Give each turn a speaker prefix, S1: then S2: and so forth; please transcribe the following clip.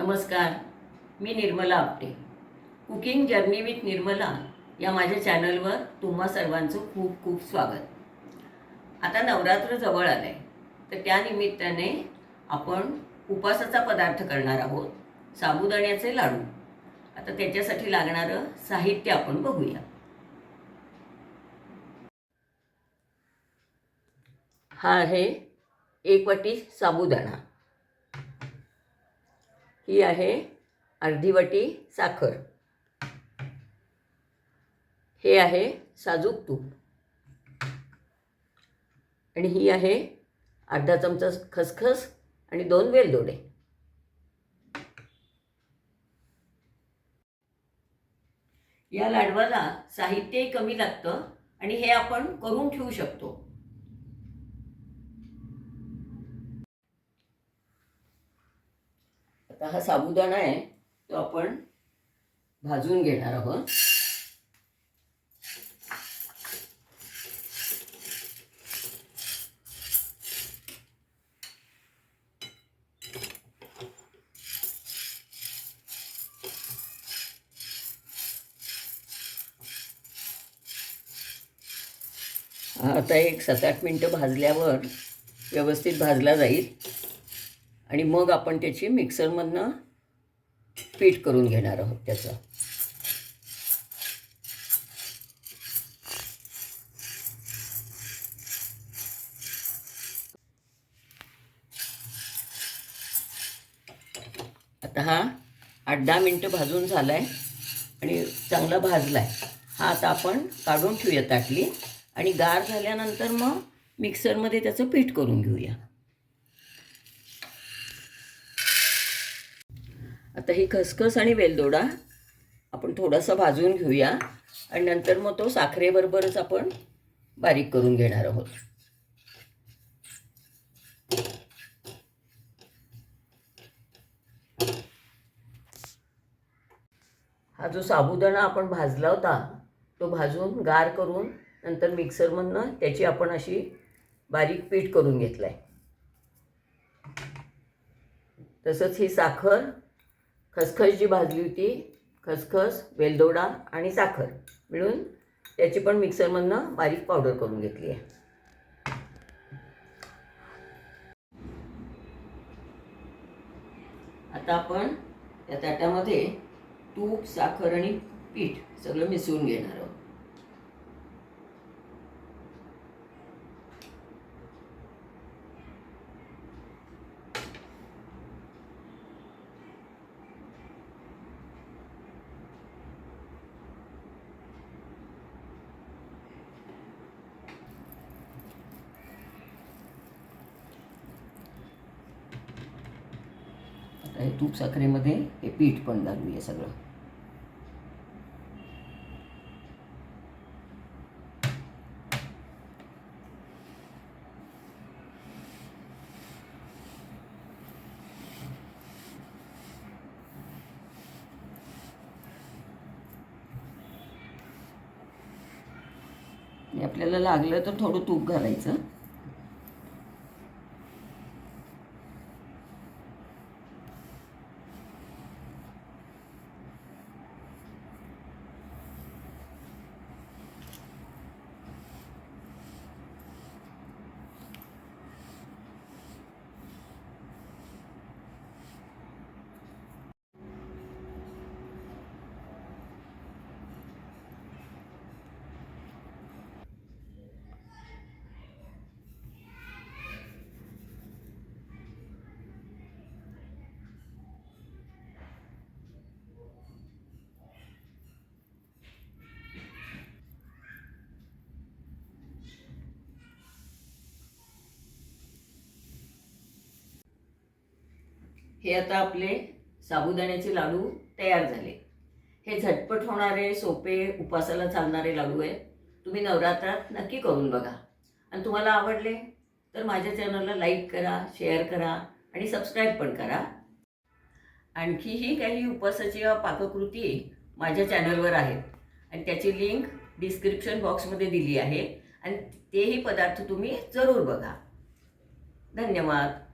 S1: नमस्कार मी Nirmala Apte. Cooking journey with Nirmala या माझ्या चॅनलवर तुम्हा सर्वांचं खूप खूप स्वागत. आता नवरात्र जवळ आलं आहे तर त्यानिमित्ताने आपण उपासाचा पदार्थ करणार आहोत साबुदाण्याचे लाडू. आता त्याच्यासाठी लागणारं साहित्य आपण बघूया. हा आहे एक वाटी साबुदाणा. ही आहे अर्धी वाटी साखर. हे आहे साजूक तूप. आणि ही आहे अर्धा चमचा खसखस आणि दोन वेलदोडे. या लाडवाला साहित्यही कमी लागतं आणि हे आपण करून ठेवू शकतो. आता हा साबुदाणा आहे तो आपण भाजून घेणार आहोत. आता एक सात आठ मिनटं भाजल्यावर व्यवस्थित भाजला जाईल. आणि मग आपण त्याची मिक्सरमधनं पीठ करून घेणार आहोत त्याचं. आता हा आठ दहा मिनटं भाजून झाला आहे आणि चांगला भाजला आहे हा आता आपण काढून ठेवूया ताटली आणि गार झाल्यानंतर मग मिक्सरमध्ये त्याचं पीठ करून घेऊया. आता ही खसखस आणि वेलदोडा आपण थोडासा भाजून घेऊया. आणि नंतर मग तो साखरेबरोबरच आपण बारीक करून घेणार आहोत. हा जो साबुदाणा आपण भाजला होता तो भाजून गार करून नंतर मिक्सरमधनं त्याची आपण अशी बारीक पीठ करून घेतलं आहे तसंच ही साखर खसखस जी भाजली होती खसखस वेलदोडा आणि साखर मिळून त्याची पण मिक्सरमधनं बारीक पावडर करून घेतली आहे. आता आपण त्या ताटामध्ये तूप साखर आणि पीठ सगळं मिसळून घेणार आहोत. आता हे तूप साखरेमध्ये हे पीठ पण घालूया सगळं. आणि आपल्याला लागलं तर थोडं तूप घालायचं. हे आता आपले साबुदाण्याचे लाडू तयार झाले. हे झटपट होणारे सोपे उपासाला चालणारे लाडू आहेत. तुम्ही नवरात्रात नक्की करून बघा. आणि तुम्हाला आवडले तर माझ्या चॅनलला लाईक करा शेअर करा आणि सबस्क्राईब पण करा. आणखीही काही उपासाची पाककृती माझ्या चॅनलवर आहेत. आणि त्याची लिंक डिस्क्रिप्शन बॉक्समध्ये दिली आहे. आणि तेही पदार्थ तुम्ही जरूर बघा. धन्यवाद.